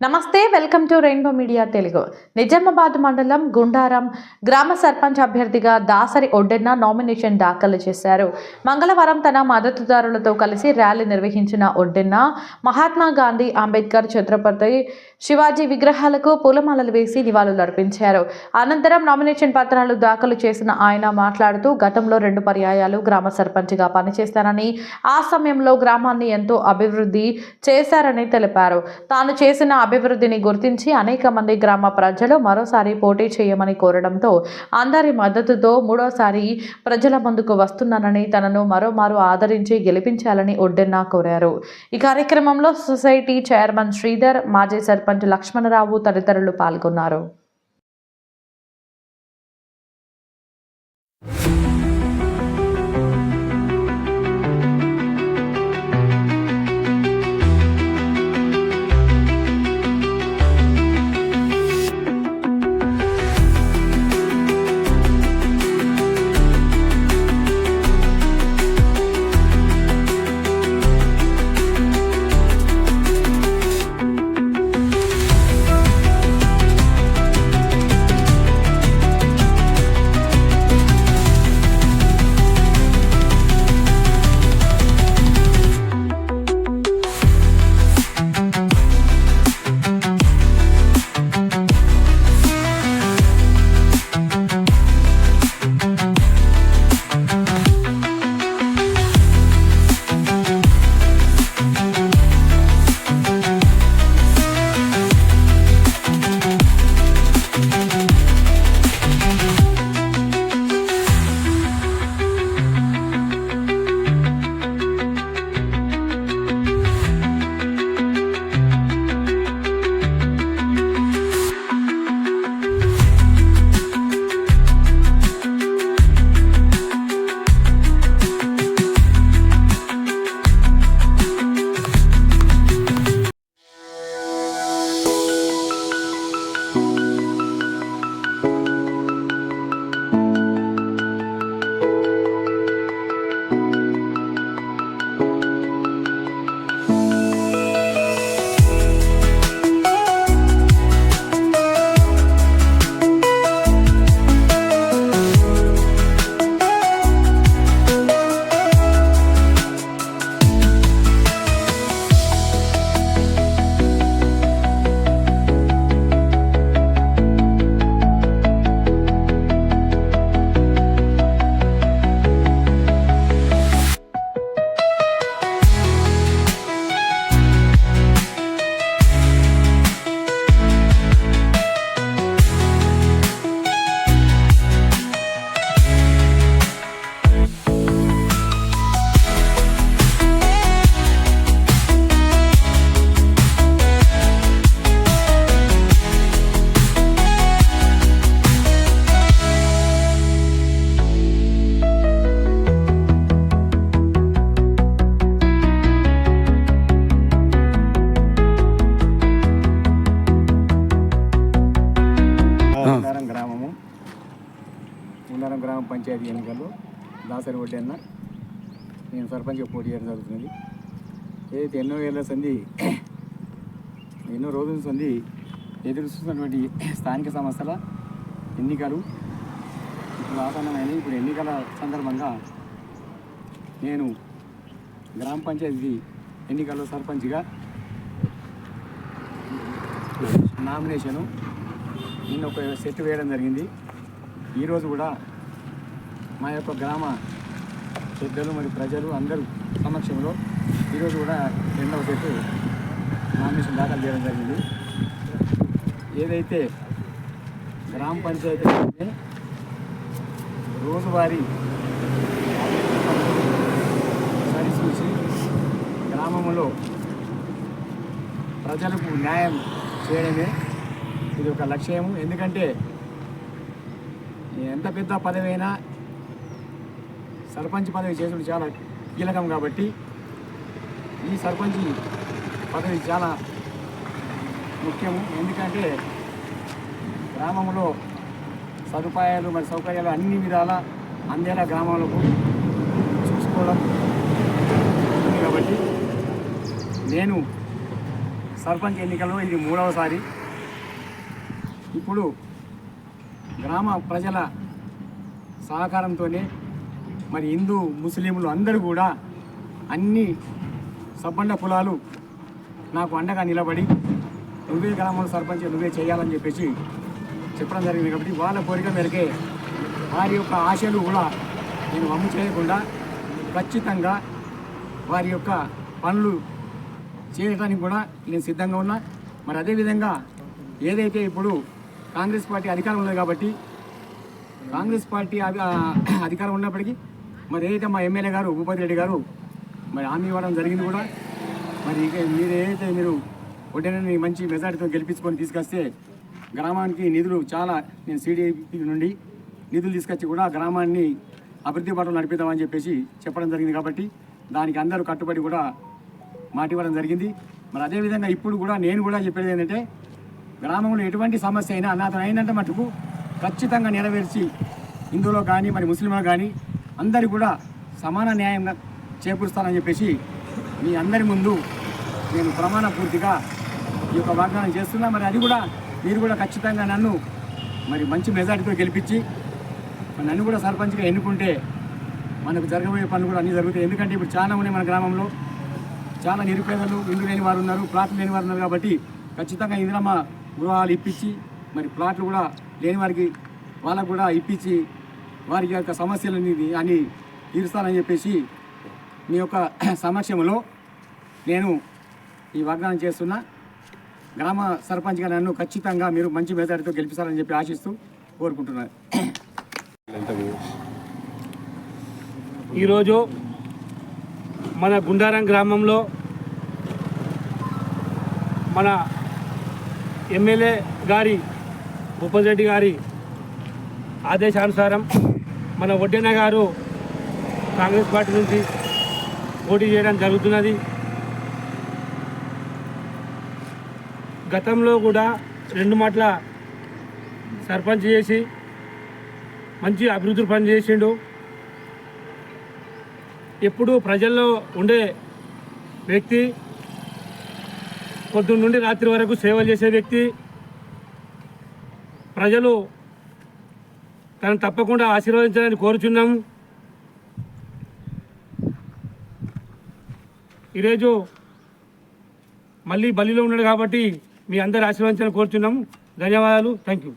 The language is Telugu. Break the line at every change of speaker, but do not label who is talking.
నమస్తే welcome to rainbow media Telugu. Nizamabad మండలం గుండారం గ్రామ సర్పంచ్ అభ్యర్థిగా దాసరి ఒడ్డెన్న నామినేషన్ దాఖలు చేశారు. మంగళవారం తన మద్దతుదారులతో కలిసి ర్యాలీ నిర్వహించిన ఒడ్డెన్న మహాత్మా గాంధీ అంబేద్కర్ ఛత్రపతి శివాజీ విగ్రహాలకు పూలమాలలు వేసి నివాళులర్పించారు అనంతరం నామినేషన్ పత్రాలు దాఖలు చేసిన ఆయన మాట్లాడుతూ గతంలో రెండు పర్యాయాలు గ్రామ సర్పంచ్గా పనిచేస్తానని ఆ సమయంలో గ్రామాన్ని ఎంతో అభివృద్ధి చేశారని తెలిపారు. తాను చేసిన అభివృద్ధిని గుర్తించి అనేక మంది గ్రామ ప్రజలు మరోసారి పోటీ చేయమని కోరడంతో అందరి మద్దతుతో మూడోసారి ప్రజల ముందుకు వస్తున్నానని తనను మరోమారు ఆదరించి గెలిపించాలని ఒడ్డెన్న కోరారు. ఈ కార్యక్రమంలో సొసైటీ చైర్మన్ శ్రీధర్ మాజీ సర్పంచ్ లక్ష్మణరావు తదితరులు పాల్గొన్నారు.
సింగారం గ్రామ పంచాయతీ ఎన్నికల్లో దాసరి వడ్డన్న నేను సర్పంచ్గా పోటీ చేయడం జరుగుతుంది ఏదైతే ఎన్నో ఏళ్ళ సంధి ఎన్నో రోజుల సంధి ఎదురు చూస్తున్నటువంటి స్థానిక సంస్థల ఎన్నికలు ఇప్పుడు ఆసన్నమైనవి. ఇప్పుడు ఎన్నికల సందర్భంగా నేను గ్రామ పంచాయతీ ఎన్నికల్లో సర్పంచ్గా నామినేషను నిన్న ఒక సెట్ వేయడం జరిగింది. ఈరోజు కూడా మా యొక్క గ్రామ పెద్దలు మరియు ప్రజలు అందరూ సమక్షంలో ఈరోజు కూడా రెండవ సెట్ నామినేషన్ దాఖలు చేయడం జరిగింది. ఏదైతే గ్రామ పంచాయతీ రోజువారీ సరిచూసి గ్రామంలో ప్రజలకు న్యాయం చేయడమే ఇది ఒక లక్ష్యము. ఎందుకంటే ఎంత పెద్ద పదవి అయినా సర్పంచ్ పదవి చేసుడు చాలా కీలకం కాబట్టి ఈ సర్పంచ్ పదవి చాలా ముఖ్యము. ఎందుకంటే గ్రామంలో సదుపాయాలు మరి సౌకర్యాలు అన్ని విధాల అందేలా గ్రామాలకు చూసుకోవడం కాబట్టి నేను సర్పంచ్ ఎన్నికల్లో ఇది మూడవసారి. ఇప్పుడు గ్రామ ప్రజల సహకారంతోనే మరి హిందూ ముస్లింలు అందరూ కూడా అన్ని సబ్బండ కులాలు నాకు అండగా నిలబడి నువ్వే గ్రామంలో సర్పంచ్ నువ్వే చేయాలని చెప్పేసి చెప్పడం జరిగింది కాబట్టి వాళ్ళ కోరిక మేరకే వారి యొక్క ఆశలు కూడా నేను వమ్ము చేయకుండా ఖచ్చితంగా వారి యొక్క పనులు చేయడానికి కూడా నేను సిద్ధంగా ఉన్నా. మరి అదేవిధంగా ఏదైతే ఇప్పుడు కాంగ్రెస్ పార్టీ అధికారం ఉంది కాబట్టి కాంగ్రెస్ పార్టీ అధికారం ఉన్నప్పటికీ మరి ఏదైతే మా ఎమ్మెల్యే గారు భూపతి రెడ్డి గారు మరి హామీ ఇవ్వడం జరిగింది కూడా మరి ఇక మీరు ఏదైతే మీరు ఒడ్డెనని మంచి మెజార్టీతో గెలిపించుకొని తీసుకొస్తే గ్రామానికి నిధులు చాలా నేను సిడిపి నుండి నిధులు తీసుకొచ్చి కూడా గ్రామాన్ని అభివృద్ధి పట్ల నడిపిద్దామని చెప్పేసి చెప్పడం జరిగింది కాబట్టి దానికి అందరూ కట్టుబడి కూడా మాట ఇవ్వడం జరిగింది. మరి అదేవిధంగా ఇప్పుడు కూడా నేను కూడా చెప్పేది ఏంటంటే గ్రామంలో ఎటువంటి సమస్య అయినా నాతో అయినంత మటుకు ఖచ్చితంగా నెరవేర్చి హిందువులో కానీ మరి ముస్లింలో కానీ అందరు కూడా సమాన న్యాయంగా చేకూరుస్తానని చెప్పేసి మీ అందరి ముందు నేను ప్రమాణ పూర్తిగా ఈ యొక్క వాగ్దానం చేస్తున్నా. మరి అది కూడా మీరు కూడా ఖచ్చితంగా నన్ను మరి మంచి మెజార్టీతో గెలిపించి నన్ను కూడా సర్పంచ్గా ఎన్నుకుంటే మనకు జరగబోయే పనులు కూడా అన్నీ జరుగుతాయి. ఎందుకంటే ఇప్పుడు చాలా ఉన్నాయి మన గ్రామంలో చాలా నిరుపేదలు ఇల్లు లేని వారు ఉన్నారు ప్లాట్లు లేని వారు ఉన్నారు కాబట్టి ఖచ్చితంగా ఇందిరమ్మ గృహాలు ఇప్పించి మరి ప్లాట్లు కూడా లేని వారికి వాళ్ళకు కూడా ఇప్పించి వారి యొక్క సమస్యలని అని తీరుస్తానని చెప్పేసి మీ యొక్క సమక్షంలో నేను ఈ వాగ్దానం చేస్తున్నా. గ్రామ సర్పంచ్గా నన్ను ఖచ్చితంగా మీరు మంచి మెజారిటీతో గెలిపిస్తారని చెప్పి ఆశిస్తూ కోరుకుంటున్నాను
ఈరోజు మన గుండారం గ్రామంలో మన ఎమ్మెల్యే గారి భూపతి రెడ్డి గారి ఆదేశానుసారం మన ఒడ్డెన గారు కాంగ్రెస్ పార్టీ నుంచి పోటీ చేయడం జరుగుతున్నది. గతంలో కూడా రెండు మాటల సర్పంచ్ చేసి మంచి అభివృద్ధి పని చేసిండు ఎప్పుడు ప్రజల్లో ఉండే వ్యక్తి పొద్దున్న నుండి రాత్రి వరకు సేవలు చేసే వ్యక్తి ప్రజలు తను తప్పకుండా ఆశీర్వదించాలని కోరుచున్నాము. ఈరోజు మళ్ళీ బలిలో ఉన్నాడు కాబట్టి మీ అందరు ఆశీర్వదించాలని కోరుచున్నాము. ధన్యవాదాలు. Thank you